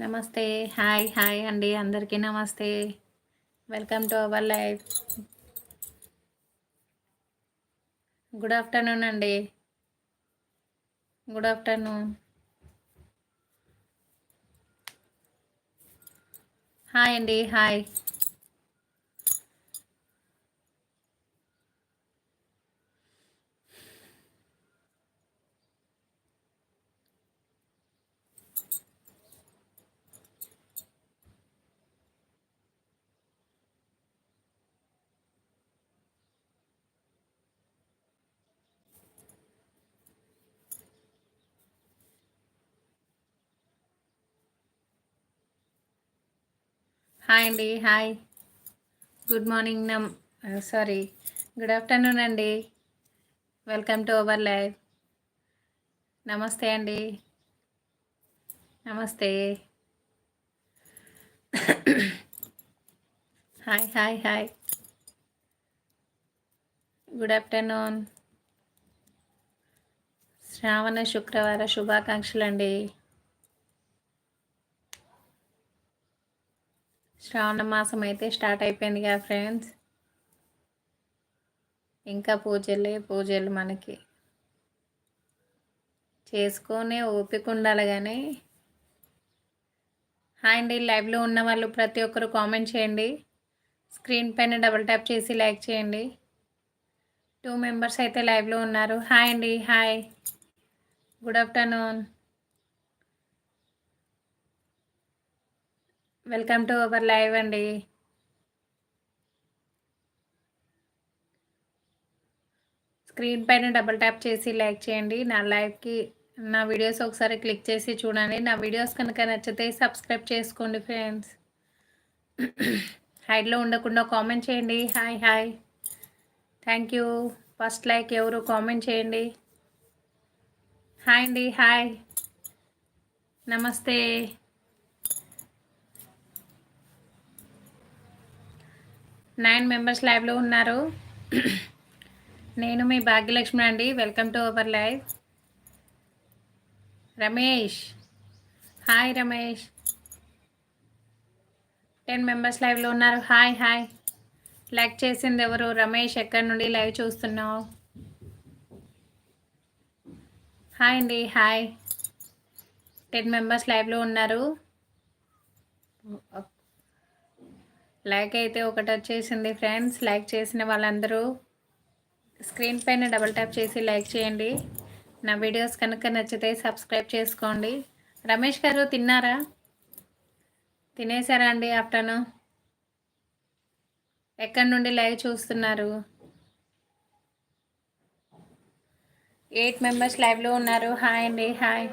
నమస్తే. Hi hi అండి. అందరికీ నమస్తే. Welcome to our life. Good afternoon అండి. Good afternoon. హాయ్ అండి హాయ్. హాయ్ అండి హాయ్. గుడ్ మార్నింగ్ నమ్ సారీ గుడ్ ఆఫ్టర్నూన్ అండి. వెల్కమ్ టు అవర్ లైవ్ నమస్తే అండి. నమస్తే hi hi hi good afternoon శ్రావణ శుక్రవార శుభాకాంక్షలు అండి శ్రావణ మాసం అయితే స్టార్ట్ అయిపోయింది కదా ఫ్రెండ్స్. ఇంకా పూజలే పూజలు మనకి. చేసుకొని ఓపిక ఉండాలి కానీ. హాయ్ అండి లైవ్లో ఉన్న వాళ్ళు ప్రతి ఒక్కరు కామెంట్ చేయండి. స్క్రీన్ పైన డబుల్ ట్యాప్ చేసి లైక్ చేయండి. టూ మెంబర్స్ అయితే లైవ్లో ఉన్నారు. హాయ్ అండి hi. Good afternoon. Welcome to our live అండి. స్క్రీన్ పైన డబుల్ ట్యాప్ చేసి లైక్ చేయండి. నా లైవ్కి నా వీడియోస్ ఒకసారి క్లిక్ చేసి చూడండి. నా వీడియోస్ కనుక నచ్చితే సబ్స్క్రైబ్ చేసుకోండి ఫ్రెండ్స్. హైడ్లో ఉండకుండా కామెంట్ చేయండి. Hi hi thank you first like ఎవరు కామెంట్ చేయండి. హాయ్ అండి హాయ్ నమస్తే. నైన్ మెంబర్స్ లైవ్లో ఉన్నారు. నేను మీ భాగ్యలక్ష్మి అండి. Welcome to our live. Ramesh. Hi Ramesh. Ten members లైవ్లో ఉన్నారు. Hi hi. లైక్ చేసింది ఎవరు? రమేష్ ఎక్కడి నుండి లైవ్ చూస్తున్నావు? హాయ్ అండి హాయ్. టెన్ మెంబర్స్ లైవ్లో ఉన్నారు. లైక్ అయితే ఒకటి వచ్చేసింది ఫ్రెండ్స్ లైక్ చేసిన వాళ్ళందరూ స్క్రీన్ పైన డబుల్ ట్యాప్ చేసి లైక్ చేయండి. నా వీడియోస్ కనుక నచ్చితే సబ్స్క్రైబ్ చేసుకోండి. రమేష్ గారు తిన్నారా? తినేసారా అండి ఆఫ్టర్నూన్ ఎక్కడి నుండి లైవ్ చూస్తున్నారు? ఎయిట్ మెంబర్స్ లైవ్లో ఉన్నారు. హాయ్ అండి hi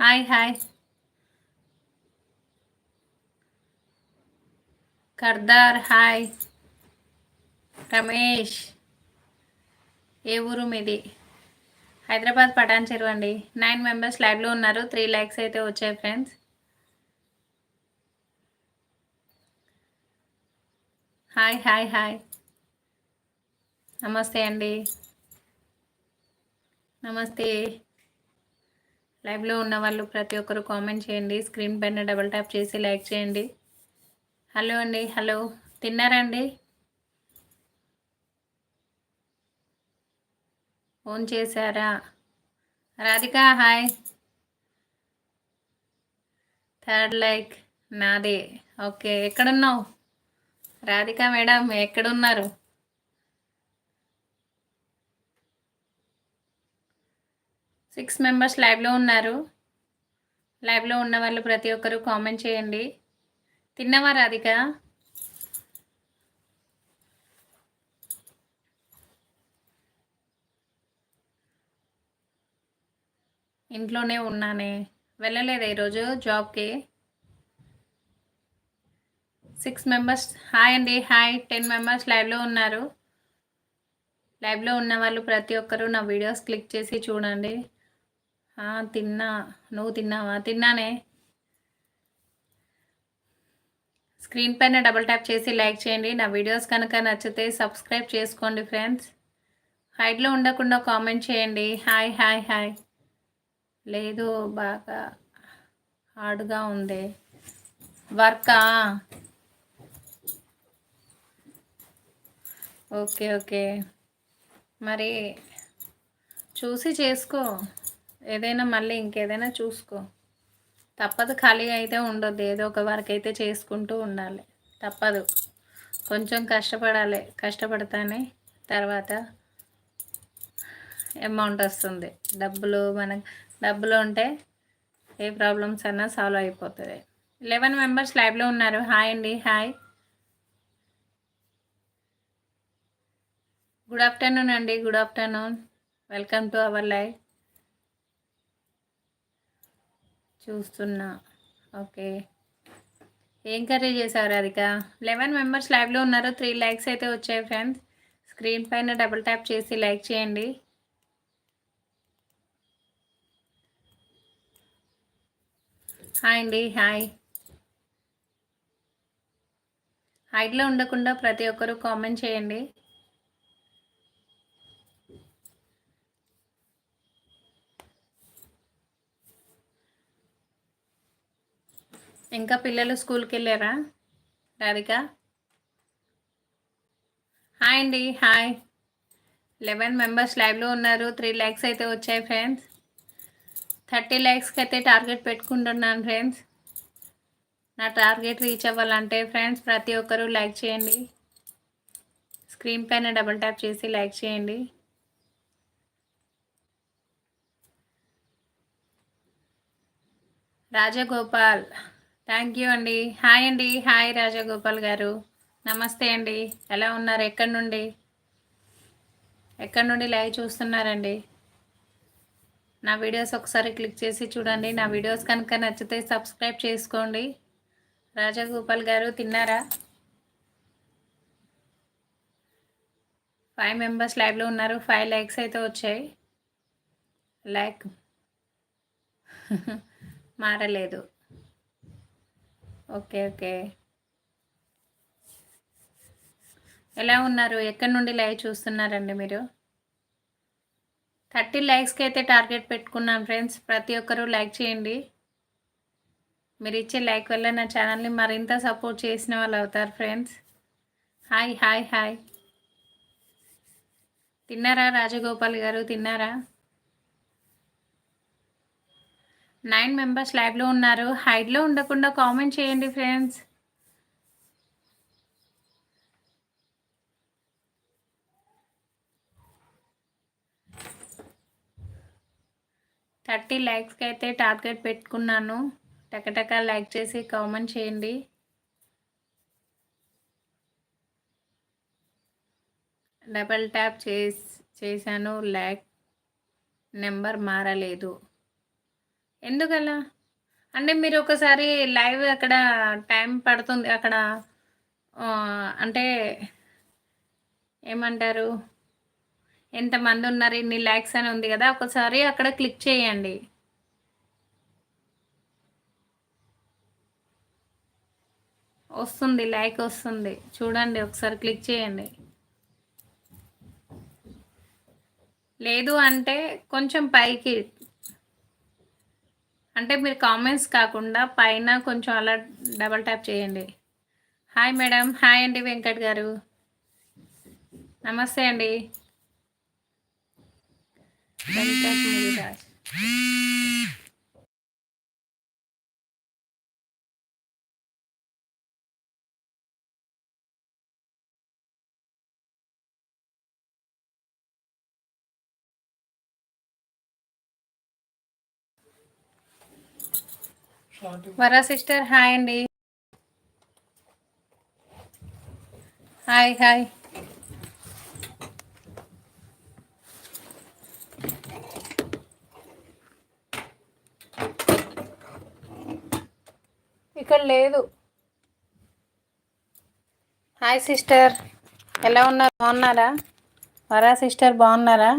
hi hi. Kardar hi. Ramesh. ఏ ఊరు మీది? హైదరాబాద్ పటాన్ చెరువు అండి. నైన్ మెంబర్స్ లైవ్లో ఉన్నారు. త్రీ ల్యాక్స్ అయితే వచ్చాయి ఫ్రెండ్స్. Hi hi hi. నమస్తే అండి. నమస్తే. లైవ్లో ఉన్న వాళ్ళు ప్రతి ఒక్కరు కామెంట్ చేయండి. స్క్రీన్ పైన డబుల్ ట్యాప్ చేసి లైక్ చేయండి. హలో అండి హలో. తిన్నారండి ఫోన్ చేశారా? రాధిక హాయ్. థర్డ్ లైక్ నాదే. ఓకే ఎక్కడున్నావు? రాధిక మేడం ఎక్కడున్నారు? సిక్స్ మెంబర్స్ లైవ్లో ఉన్నారు. లైవ్లో ఉన్న వాళ్ళు ప్రతి ఒక్కరు కామెంట్ చేయండి. తిన్నవా రాధిక? ఇంట్లోనే ఉన్నానే. వెళ్ళలేదు ఈరోజు జాబ్కి? సిక్స్ మెంబర్స్ హాయ్ అండి హాయ్. టెన్ మెంబర్స్ లైవ్లో ఉన్నారు. లైవ్లో ఉన్న వాళ్ళు ప్రతి ఒక్కరూ నా వీడియోస్ క్లిక్ చేసి చూడండి. తిన్నా. నువ్వు తిన్నావా? తిన్నానే. స్క్రీన్ పైన డబుల్ ట్యాప్ చేసి లైక్ చేయండి. నా వీడియోస్ కనుక నచ్చితే సబ్స్క్రైబ్ చేసుకోండి ఫ్రెండ్స్. హైట్లో ఉండకుండా కామెంట్ చేయండి. Hi hi hi. లేదు బాగా హార్డ్గా ఉంది. వర్కా? Okay okay. మరి చూసి చేసుకో. ఏదైనా మళ్ళీ ఇంకేదైనా చూసుకో. తప్పదు ఖాళీగా అయితే ఉండొద్దు. ఏదో ఒక వర్క్ అయితే చేసుకుంటూ ఉండాలి. తప్పదు. కొంచెం కష్టపడాలి. కష్టపడతానే తర్వాత అమౌంట్ వస్తుంది. డబ్బులు మన డబ్బులు ఉంటే ఏ ప్రాబ్లమ్స్ అన్నా సాల్వ్ అయిపోతుంది. లెవెన్ మెంబర్స్ లైవ్లో ఉన్నారు. హాయ్ అండి. హాయ్ గుడ్ ఆఫ్టర్నూన్ అండి. Good afternoon welcome to our live చూస్తున్నా. ఓకే. ఏం కర్రీ చేశారు రాధిక లెవెన్ మెంబర్స్ లైవ్లో ఉన్నారు? త్రీ లైక్స్ అయితే వచ్చాయి ఫ్రెండ్స్. స్క్రీన్ పైన డబుల్ ట్యాప్ చేసి లైక్ చేయండి. హాయ్ అండి హాయ్. హైట్లో ఉండకుండా ప్రతి ఒక్కరూ కామెంట్ చేయండి. ఇంకా పిల్లలు స్కూల్కి వెళ్ళారా రాధిక? హాయ్ అండి హాయ్. లెవెన్ మెంబర్స్ లైవ్లో ఉన్నారు త్రీ ల్యాక్స్ అయితే వచ్చాయి ఫ్రెండ్స్. థర్టీ ల్యాక్స్కి అయితే టార్గెట్ పెట్టుకుంటున్నాను ఫ్రెండ్స్. నా టార్గెట్ రీచ్ అవ్వాలంటే ఫ్రెండ్స్ ప్రతి ఒక్కరూ లైక్ చేయండి. స్క్రీన్ పైన డబుల్ ట్యాప్ చేసి లైక్ చేయండి. రాజగోపాల్ థ్యాంక్ యూ అండి. హాయ్ అండి. హాయ్ రాజగోపాల్ గారు. నమస్తే అండి. ఎలా ఉన్నారు? ఎక్కడి నుండి? ఎక్కడి నుండి లైవ్ చూస్తున్నారండి? నా వీడియోస్ ఒకసారి క్లిక్ చేసి చూడండి. నా వీడియోస్ కనుక నచ్చితే సబ్స్క్రైబ్ చేసుకోండి. రాజగోపాల్ గారు తిన్నారా? ఫైవ్ మెంబర్స్ లైవ్లో ఉన్నారు. ఫైవ్ లైక్స్ అయితే వచ్చాయి. లైక్ మారలేదు. Okay okay. ఎలా ఉన్నారు? ఎక్కడి నుండి లైవ్ చూస్తున్నారండి మీరు? థర్టీ లైక్స్కి అయితే టార్గెట్ పెట్టుకున్నాను ఫ్రెండ్స్. ప్రతి ఒక్కరూ లైక్ చేయండి. మీరు ఇచ్చే లైక్ వల్ల నా ఛానల్ని మరింత సపోర్ట్ చేసిన వాళ్ళు అవుతారు ఫ్రెండ్స్. Hi hi hi. తిన్నారా రాజగోపాల్ గారు? తిన్నారా? నైన్ మెంబర్స్ లైవ్లో ఉన్నారు. హైడ్లో ఉండకుండా కామెంట్ చేయండి ఫ్రెండ్స్ థర్టీ లైక్స్కి అయితే టార్గెట్ పెట్టుకున్నాను. టకటక లైక్ చేసి కామెంట్ చేయండి. డబల్ ట్యాప్ చేసి చేశాను. లైక్ నెంబర్ మారలేదు. ఎందుకలా? అంటే మీరు ఒకసారి లైవ్ అక్కడ టైం పడుతుంది అక్కడ అంటే ఏమంటారు? ఎంతమంది ఉన్నారు ఇన్ని ల్యాక్స్ అని ఉంది కదా ఒకసారి అక్కడ క్లిక్ చేయండి. వస్తుంది లైక్ వస్తుంది. చూడండి ఒకసారి క్లిక్ చేయండి. లేదు అంటే కొంచెం పైకి అంటే మీరు కామెంట్స్ కాకుండా పైన కొంచెం అలా డబల్ ట్యాప్ చేయండి. హాయ్ మేడం హాయ్ అండి వెంకట్ గారు. నమస్తే అండి. వెంకట్ ముదిరాజ్ వరా సిస్టర్ హాయ్ అండి. Hi hi. ఇక్కడ లేదు. Hi sister. ఎలా ఉన్నారు? బాగున్నారా? వరా సిస్టర్ బాగున్నారా?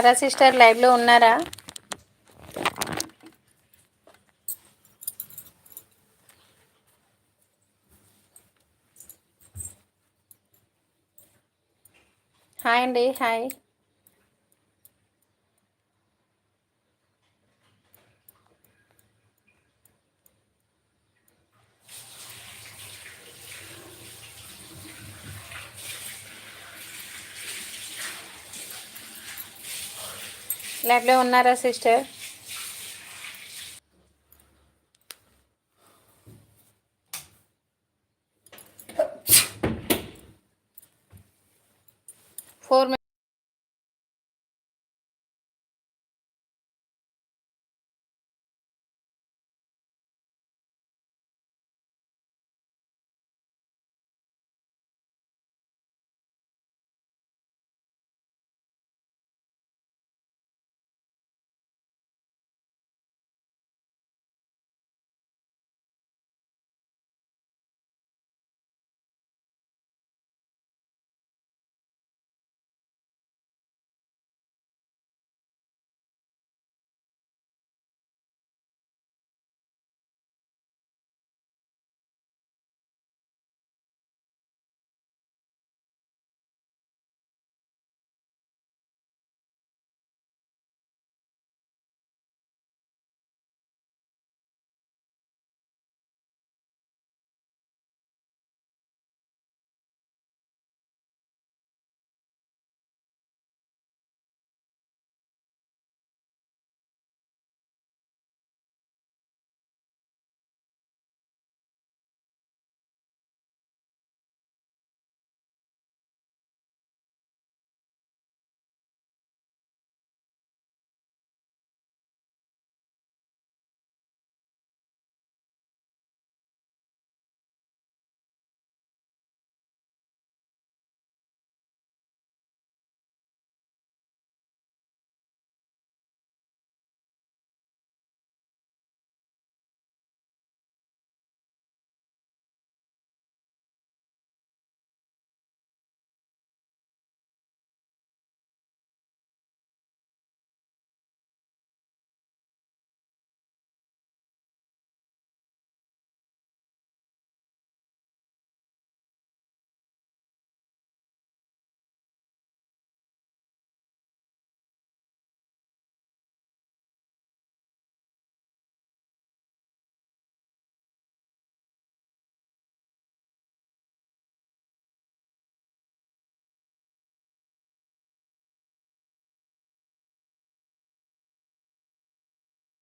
వరా సిస్టర్ లైవ్లో ఉన్నారా? హాయ్ అండి హాయ్. లైవ్లో ఉన్నారా సిస్టర్?